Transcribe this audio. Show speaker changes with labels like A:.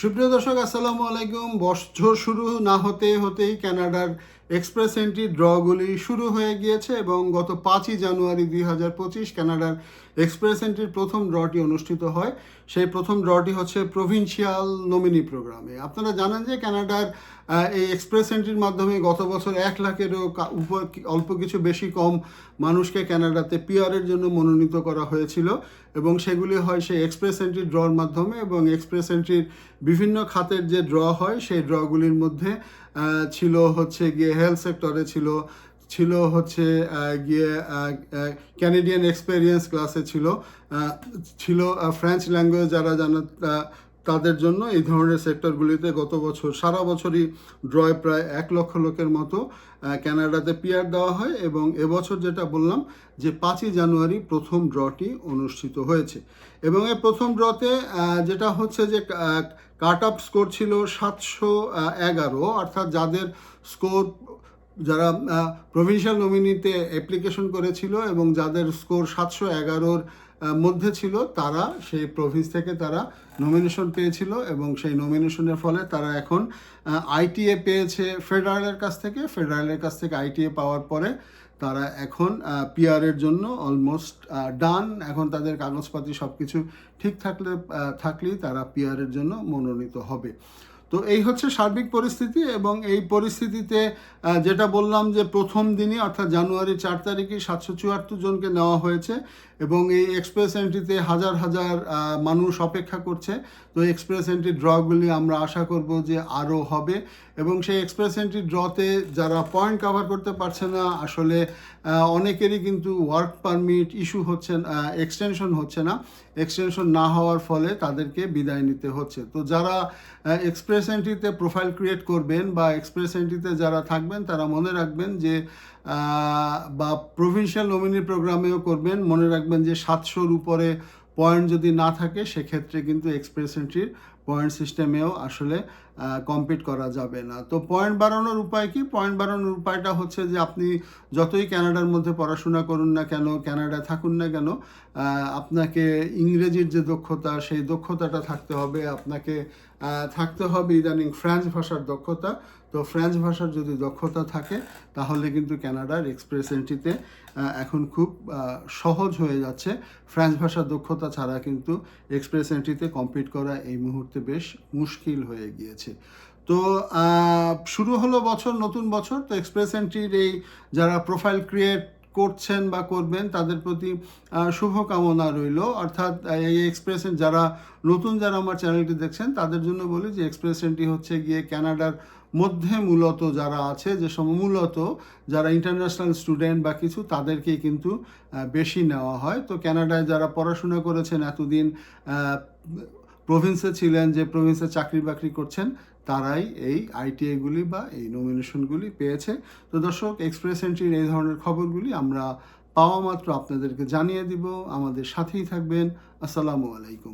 A: সুপ্রিয় দর্শক আসসালামু আলাইকুম। বছর শুরু না হতে হতেই কানাডার এক্সপ্রেস এন্ট্রি ড্রগুলি শুরু হয়ে গিয়েছে এবং গত পাঁচই জানুয়ারি দুই হাজার পঁচিশ কানাডার এক্সপ্রেস এন্ট্রির প্রথম ড্রটি অনুষ্ঠিত হয়। সেই প্রথম ড্রটি হচ্ছে প্রভিন্সিয়াল নমিনি প্রোগ্রামে। আপনারা জানেন যে কানাডার এই এক্সপ্রেস এন্ট্রির মাধ্যমে গত বছর এক লাখেরও উপর অল্প কিছু বেশি কম মানুষকে কানাডাতে পিআরের জন্য মনোনীত করা হয়েছিল এবং সেগুলি হয় সেই এক্সপ্রেস এন্ট্রি ড্রর মাধ্যমে এবং এক্সপ্রেস এন্ট্রির বিভিন্ন খাতের যে ড্র হয়, সেই ড্রগুলির মধ্যে ছিল হচ্ছে গিয়ে হেলথ সেক্টরে ছিল ছিল হচ্ছে গিয়ে ক্যানেডিয়ান এক্সপেরিয়েন্স ক্লাসে ছিল ছিল ফ্রেঞ্চ ল্যাঙ্গুয়েজ যারা জানা তাদের জন্য এই ধরনের সেক্টরগুলিতে গত বছর, সারা বছরই ড্রয় প্রায় এক লক্ষ লোকের মতো ক্যানাডাতে পিয়ার দেওয়া হয় এবং এবছর যেটা বললাম যে পাঁচই জানুয়ারি প্রথম ড্রটি অনুষ্ঠিত হয়েছে। এবং এই প্রথম ড্রতে যেটা হচ্ছে যে কাট আপ স্কোর ছিল সাতশো এগারো, অর্থাৎ যাদের স্কোর যারা প্রভিন্সিয়াল নমিনিতে অ্যাপ্লিকেশন করেছিল এবং যাদের স্কোর সাতশো এগারোর মধ্যে ছিল, তারা সেই প্রভিন্স থেকে তারা নমিনেশন পেয়েছিল এবং সেই নমিনেশনের ফলে তারা এখন আইটিএ পেয়েছে ফেডারেলের কাছ থেকে। ফেডারেলের কাছ থেকে আইটিএ পাওয়ার পরে তারা এখন পিআরের জন্য অলমোস্ট ডান এখন তাদের কাগজপাতি সব কিছু ঠিক থাকলে থাকলেই তারা পিআরের জন্য মনোনীত হবে। তো এই হচ্ছে সার্বিক পরিস্থিতি এবং এই পরিস্থিতিতে যেটা বললাম যে প্রথম দিনই, অর্থাৎ জানুয়ারি চার তারিখে সাতশো চুয়াত্তর জনকে নেওয়া হয়েছে এবং এই এক্সপ্রেস এন্ট্রিতে হাজার হাজার মানুষ অপেক্ষা করছে। তো এক্সপ্রেস এন্ট্রি ড্রগুলি আমরা আশা করব যে আরও হবে এবং সেই এক্সপ্রেস এন্ট্রি ড্রতে যারা পয়েন্ট কভার করতে পারছে না, আসলে অনেকেরই কিন্তু ওয়ার্ক পারমিট ইস্যু হচ্ছে এক্সটেনশন হচ্ছে না। এক্সটেনশন না হওয়ার ফলে তাদেরকে বিদায় নিতে হচ্ছে। তো যারা এক্সপ্রেস এন্ট্রিতে প্রোফাইল ক্রিয়েট করবেন বা এক্সপ্রেস এন্ট্রিতে যারা থাকবেন, তারা মনে রাখবেন যে বা প্রভিনশিয়াল নমিনি প্রোগ্রামেও করবেন। মনে রাখবেন যে সাতশোর উপরে পয়েন্ট যদি না থাকে, সেক্ষেত্রে কিন্তু এক্সপ্রেস এন্ট্রির পয়েন্ট সিস্টেমেও আসলে কম্পিট করা যাবে না। তো পয়েন্ট বাড়ানোর উপায় কি? পয়েন্ট বাড়ানোর উপায়টা হচ্ছে যে আপনি যতই কানাডার মধ্যে পড়াশোনা করুন না কেন কানাডায় থাকুন না কেন আপনাকে ইংরেজির যে দক্ষতা, সেই দক্ষতাটা থাকতে হবে। আপনাকে থাকতে হবে ইদানিং ফ্রেঞ্চ ভাষার দক্ষতা। তো ফ্রেঞ্চ ভাষার যদি দক্ষতা থাকে, তাহলে কিন্তু কানাডার এক্সপ্রেস এন্ট্রিতে এখন খুব সহজ হয়ে যাচ্ছে। ফ্রেঞ্চ ভাষার দক্ষতা ছাড়া কিন্তু এক্সপ্রেস এন্ট্রিতে কম্পিট করা এই মুহূর্তে বেশ মুশকিল হয়ে গিয়েছে। তো শুরু হলো বছর, নতুন বছর। তো এক্সপ্রেস এন্ট্রির এই যারা প্রোফাইল ক্রিয়েট করছেন বা করবেন, তাদের প্রতি শুভকামনা রইল। অর্থাৎ এই এক্সপ্রেস যারা নতুন যারা আমার চ্যানেলটি দেখছেন, তাদের জন্য বলি যে এক্সপ্রেস এন্ট্রি হচ্ছে গিয়ে কানাডার মধ্যে মূলত যারা আছে, যে মূলত যারা ইন্টারন্যাশনাল স্টুডেন্ট বা কিছু, তাদেরকেই কিন্তু বেশি নেওয়া হয়। তো কানাডায় যারা পড়াশোনা করেছেন এতদিন প্রভিন্সে ছিলেন যে প্রভিন্সে চাকরি বাকরি করছেন, তারাই এই আইটিআইগুলি বা এই নমিনেশনগুলি পেয়েছে। তো দর্শক এক্সপ্রেস এন্ট্রির এই ধরনের খবরগুলি আমরা পাওয়া মাত্র আপনাদেরকে জানিয়ে দিব। আমাদের সাথেই থাকবেন। আসসালামু আলাইকুম।